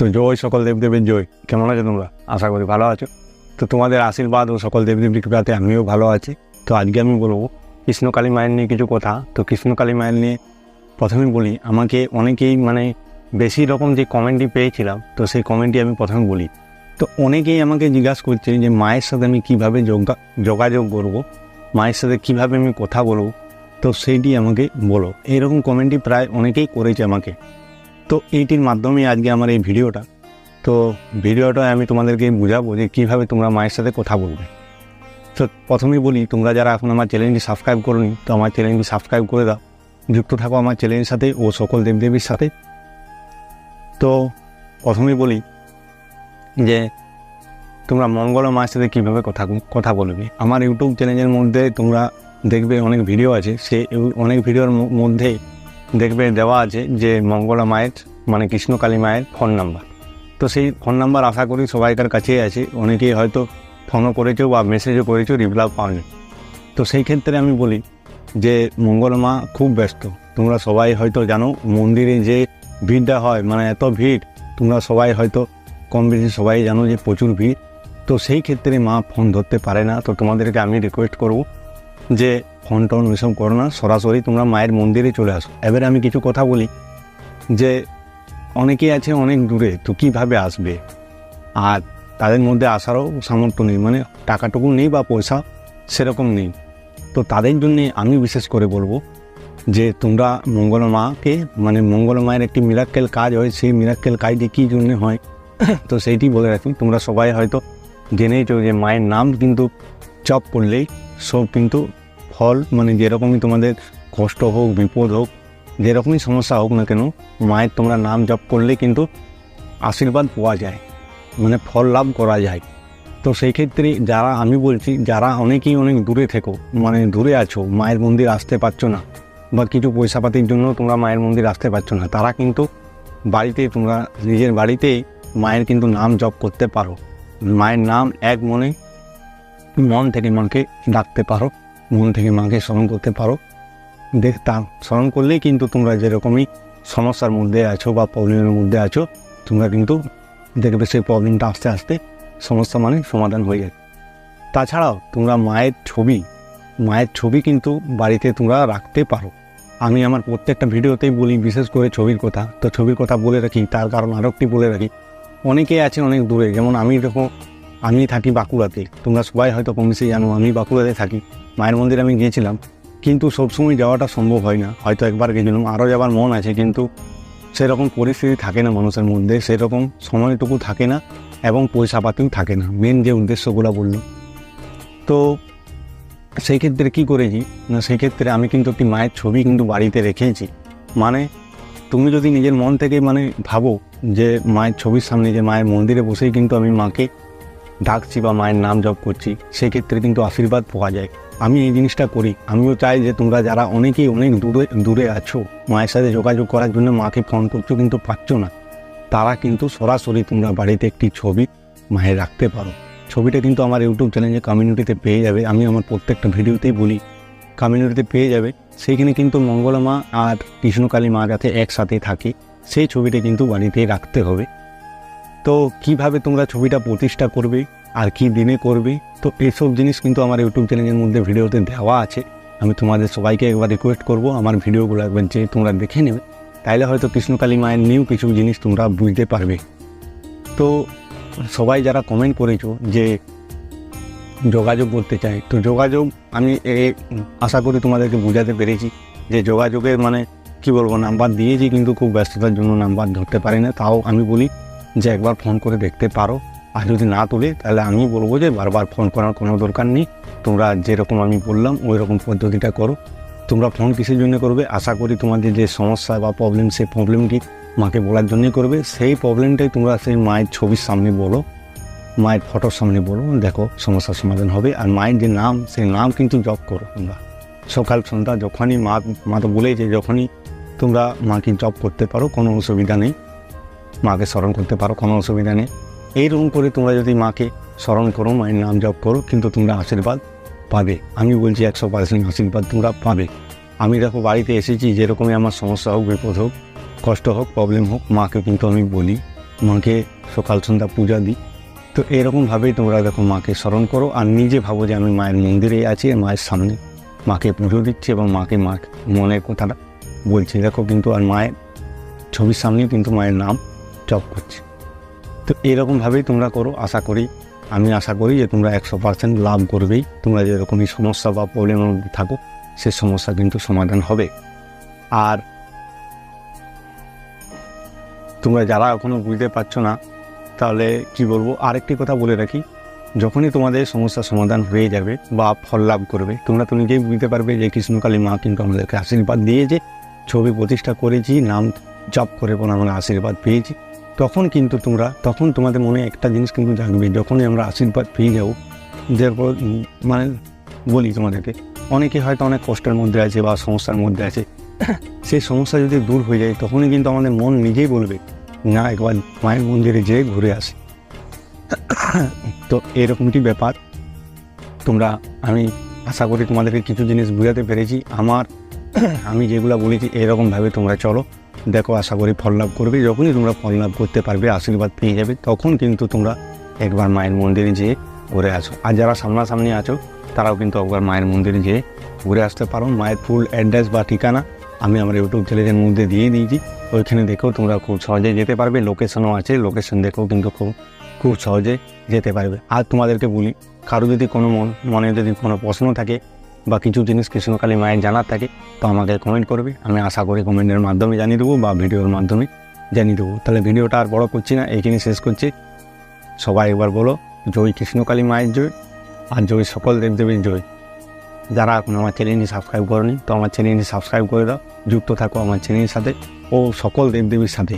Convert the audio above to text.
তো জয় সকল দেবদেবের জয়। কেমন আছো তোমরা? আশা করি ভালো আছো। তো তোমাদের আশীর্বাদ ও সকল দেবদেবীর কৃপাতে আমিও ভালো আছি। তো আজকে আমি বলব কৃষ্ণকালী মায়ের নিয়ে কিছু কথা। তো কৃষ্ণকালী মায়ের নিয়ে প্রথমে বলি, আমাকে অনেকেই মানে বেশি রকম যে কমেন্টটি পেয়েছিলাম, তো সেই কমেন্টটি আমি প্রথমে বলি। তো অনেকেই আমাকে জিজ্ঞাসা করছে যে মায়ের সাথে আমি কীভাবে যোগা যোগাযোগ করব? মায়ের সাথে কীভাবে আমি কথা বলব? তো সেইটি আমাকে বলো। এইরকম কমেন্টই প্রায় অনেকেই করেছে আমাকে। তো এইটির মাধ্যমে আজকে আমার এই ভিডিওটা। তো ভিডিওটা আমি তোমাদেরকে বুঝাবো যে কীভাবে তোমরা মায়ের সাথে কথা বলবে। তো প্রথমেই বলি, তোমরা যারা এখন আমার চ্যানেলটি সাবস্ক্রাইব করোনি, তো আমার চ্যানেলটি সাবস্ক্রাইব করে দাও। যুক্ত থাকো আমার চ্যানেলের সাথে ও সকল দেবদেবীর সাথে। তো প্রথমেই বলি যে, তোমরা মঙ্গল মায়ের সাথে কীভাবে কথা কথা বলবে। আমার ইউটিউব চ্যানেলের মধ্যে তোমরা দেখবে অনেক ভিডিও আছে। সে অনেক ভিডিওর মধ্যে দেখবে দেওয়া আছে যে মঙ্গলা মায়ের মানে কৃষ্ণকালী মায়ের ফোন নাম্বার তো সেই ফোন নাম্বার আশা করি সবাইকার কাছেই আছে। অনেকেই হয়তো ফোনও করেছ বা মেসেজও করেছ রিপ্লাই পাওনি। তো সেই ক্ষেত্রে আমি বলি যে মঙ্গল মা খুব ব্যস্ত। তোমরা সবাই হয়তো জানো মন্দিরে যে ভিড়টা হয় মানে এত ভিড়, তোমরা সবাই হয়তো কম বেশি সবাই জানো যে প্রচুর ভিড়। তো সেই ক্ষেত্রে মা ফোন ধরতে পারে না। তো তোমাদেরকে আমি রিকোয়েস্ট করব যে ফোন টোন ওইসব করো না, সরাসরি তোমরা মায়ের মন্দিরে চলে আসো। এবারে আমি কিছু কথা বলি, যে অনেকেই আছে অনেক দূরে, তো কীভাবে আসবে? আর তাদের মধ্যে আসারও সামর্থ্য নেই মানে টাকাটুকু নেই বা পয়সা সেরকম নেই। তো তাদের জন্যে আমি বিশেষ করে বলব যে তোমরা মঙ্গল মাকে মানে মঙ্গল মায়ের একটি মিরাক্কেল কাজ হয়, সেই মিরাক্কেল কাজটি কী জন্যে হয়, তো সেইটি বলে রাখি। তোমরা সবাই হয়তো জেনেইছো যে মায়ের নাম কিন্তু চপ করলেই সব কিন্তু ফল মানে যেরকমই তোমাদের কষ্ট হোক, বিপদ হোক, যেরকমই সমস্যা হোক না কেন, মায়ের তোমরা নাম জপ করলে কিন্তু আশীর্বাদ পাওয়া যায় মানে ফল লাভ করা যায়। তো সেই ক্ষেত্রে যারা, আমি বলছি, যারা অনেকেই অনেক দূরে থেকো মানে দূরে আছো, মায়ের মন্দির আসতে পারছ না, বা কিছু পয়সাপাতির জন্য তোমরা মায়ের মন্দির আসতে পারছ না, তারা কিন্তু বাড়িতে তোমরা, নিজের বাড়িতেই মায়ের কিন্তু নাম জপ করতে পারো। মায়ের নাম এক মনে, মন থেকে মাকে ডাকতে পারো। মন থেকে মাকে স্মরণ করতে পারো। দেখ, তা স্মরণ করলেই কিন্তু তোমরা যেরকমই সমস্যার মধ্যে আছো বা প্রবলেমের মধ্যে আছো, তোমরা কিন্তু দেখবে সেই প্রবলেমটা আস্তে আস্তে সমস্যা মানে সমাধান হয়ে যায় তাছাড়াও তোমরা মায়ের ছবি মায়ের ছবি কিন্তু বাড়িতে তোমরা রাখতে পারো। আমি আমার প্রত্যেকটা ভিডিওতেই বলি, বিশেষ করে ছবির কথা। তো ছবির কথা বলে রাখি, তার কারণ আরও একটি বলে রাখি। অনেকেই আছে অনেক দূরে, যেমন আমি দেখো আমি থাকি বাঁকুড়াতে। তোমরা সবাই হয়তো কম জানো আমি বাঁকুড়াতে থাকি। মায়ের মন্দিরে আমি গিয়েছিলাম, কিন্তু সবসময় যাওয়াটা সম্ভব হয় না। হয়তো একবার গেছিলাম আরও যাওয়ার মন আছে, কিন্তু সেরকম পরিস্থিতি থাকে না মানুষের মধ্যে, সেরকম সময়টুকু থাকে না এবং পয়সাপাতিও থাকে না। মেন যে উদ্দেশ্যগুলো বললাম। তো সেই ক্ষেত্রে কী করেছি? না, সেই ক্ষেত্রে আমি কিন্তু একটি মায়ের ছবি কিন্তু বাড়িতে রেখেছি। মানে তুমি যদি নিজের মন থেকে মানে ভাবো যে মায়ের ছবির সামনে যে মায়ের মন্দিরে বসেই কিন্তু আমি মাকে ডাকছি বা মায়ের নাম জপ করছি, সেক্ষেত্রে কিন্তু আশীর্বাদ পাওয়া যায়। আমি এই জিনিসটা করি। আমিও চাই যে তোমরা যারা অনেকেই অনেক দূরে দূরে আছো, মায়ের সাথে যোগাযোগ করার জন্য মাকে ফোন করছ কিন্তু পাচ্ছ না। তারা কিন্তু সরাসরি তোমরা বাড়িতে একটি ছবি মায়ের রাখতে পারো। ছবিটা কিন্তু আমার ইউটিউব চ্যানেলে কমিউনিটিতে পেয়ে যাবে। আমি আমার প্রত্যেকটা ভিডিওতেই বলি কমিউনিটিতে পেয়ে যাবে। সেইখানে কিন্তু মঙ্গলা মা আর কৃষ্ণকালী মা যাতে একসাথে থাকে, সেই ছবিটা কিন্তু বাড়িতে রাখতে হবে। তো কীভাবে তোমরা ছবিটা প্রতিষ্ঠা করবে? আর কি দিনে করবে? তো এইসব জিনিস কিন্তু আমার ইউটিউব চ্যানেলের মধ্যে ভিডিওতে দেওয়া আছে। আমি তোমাদের সবাইকে একবার রিকোয়েস্ট করব, আমার ভিডিওগুলো একবার যে তোমরা দেখে নেবে। তাইলে হয়তো কৃষ্ণকালী মায়ের নিউ কিছু জিনিস তোমরা বুঝতে পারবে। তো সবাই যারা কমেন্ট করেছ যে যোগাযোগ করতে চাই তো যোগাযোগ আমি আশা করি তোমাদেরকে বোঝাতে পেরেছি যে যোগাযোগের মানে কি বলব নাম্বার দিয়েছি কিন্তু খুব ব্যস্ততার জন্য নাম্বার ধরতে পারি না। তাও আমি বলি যে একবার ফোন করে দেখতে পারো। আর যদি না তোলে, তাহলে আমি বলব যে বারবার ফোন করার কোনো দরকার নেই। তোমরা যেরকম আমি বললাম ওই রকম পদ্ধতিটা করো। তোমরা ফোন কিসের জন্য করবে? আশা করি তোমাদের যে সমস্যা বা প্রবলেম সেই প্রবলেমটি মাকে বলার জন্যই করবে। সেই প্রবলেমটাই তোমরা সেই মায়ের ছবির সামনে বলো, মায়ের ফটোর সামনে বলো, দেখো সমস্যার সমাধান হবে। আর মায়ের যে নাম, সেই নাম কিন্তু জপ করো তোমরা। সকাল সন্ধ্যা যখনই মা মা তো বলেই বলেছে যখনই তোমরা মাকে জপ করতে পারো, কোনো অসুবিধা নেই। মাকে স্মরণ করতে পারো, কোনো অসুবিধা নেই। এইরকম করে তোমরা যদি মাকে স্মরণ করো, মায়ের নাম জপ করো, কিন্তু তোমরা আশীর্বাদ পাবে। আমি বলছি একশো পার্সেন্ট আশীর্বাদ তোমরা পাবে। আমি দেখো বাড়িতে এসেছি, যেরকমই আমার সমস্যা হোক, বিপদ হোক, কষ্ট হোক প্রবলেম হোক, মাকে কিন্তু আমি বলি, মাকে সকাল সন্ধ্যা পূজা দিই। তো এরকমভাবেই তোমরা দেখো মাকে স্মরণ করো, আর নিজে ভাবো যে আমি মায়ের মন্দিরে আছি আর মায়ের সামনে মাকে পুজো দিচ্ছি এবং মাকে মা মনের কথাটা বলছি। দেখো কিন্তু আর মায়ের ছবির সামনেই কিন্তু মায়ের নাম জপ করছে। তো এরকমভাবেই তোমরা করো, আশা করি, আমি আশা করি যে তোমরা একশো পার্সেন্ট লাভ করবেই। তোমরা যেরকমই সমস্যা বা প্রবলেমের মধ্যে থাকো, সে সমস্যা কিন্তু সমাধান হবে। আর তোমরা যারা এখনও বুঝতে পারছ না, তাহলে কি বলব, আরেকটি কথা বলে রাখি। যখনই তোমাদের সমস্যার সমাধান হয়ে যাবে বা ফল লাভ করবে, তোমরা তো নিজেই বুঝতে পারবে যে কৃষ্ণকালী মা কিন্তু আমাদেরকে আশীর্বাদ দিয়েছে, ছবি প্রতিষ্ঠা করেছি, নাম জপ করে পর আমরা আশীর্বাদ পেয়েছি। তখন কিন্তু তোমরা, তখন তোমাদের মনে একটা জিনিস কিন্তু জাগবে, যখনই আমরা আশীর্বাদ পেয়ে যাব। যেরপর মানে বলি তোমাদেরকে, অনেকে হয়তো অনেক কষ্টের মধ্যে আছে বা সমস্যার মধ্যে আছে। সেই সমস্যা যদি দূর হয়ে যায়, তখনই কিন্তু আমাদের মন নিজেই বলবে, না, একবার মায়ের মন্দিরে যেয়ে ঘুরে আসি। তো এরকমটি ব্যাপার। তোমরা, আমি আশা করি তোমাদেরকে কিছু জিনিস বোঝাতে পেরেছি। আমার, আমি যেগুলো বলেছি, এরকমভাবে তোমরা চলো। দেখো, আশা করি ফল লাভ করবে। যখনই তোমরা ফল লাভ করতে পারবে, আশীর্বাদ পেয়ে যাবে, তখন কিন্তু তোমরা একবার মায়ের মন্দিরে যেয়ে ঘুরে আসো। আর যারা সামনাসামনি আছো, তারাও কিন্তু একবার মায়ের মন্দিরে যেয়ে ঘুরে আসতে পারো। মায়ের ফুল অ্যাড্রেস বা ঠিকানা আমি আমার ইউটিউব চ্যানেলের মধ্যে দিয়ে দিয়েছি। ওইখানে দেখেও তোমরা খুব সহজে যেতে পারবে। লোকেশনও আছে, লোকেশন দেখেও কিন্তু খুব খুব সহজে যেতে পারবে। আর তোমাদেরকে বলি, কারও যদি কোনো মন যদি কোনো প্রশ্ন থাকে বা কিছু জিনিস কৃষ্ণকালী মায়ের জানার থাকে, তো আমাকে কমেন্ট করবে। আমি আশা করি কমেন্টের মাধ্যমে জানিয়ে দেবো বা ভিডিওর মাধ্যমে জানিয়ে দেবো। তাহলে ভিডিওটা আর বড় করছি না, এইখানে শেষ করছি। সবাই একবার বলো, জয় কৃষ্ণকালী মায়ের জয় আর জয় সকল দেবদেবীর জয়। যারা এখন আমার চ্যানেলটি সাবস্ক্রাইব করেনি, তো আমার চ্যানেলটি সাবস্ক্রাইব করে দাও, যুক্ত থাকো আমার চ্যানেলের সাথে ও সকল দেবদেবীর সাথে।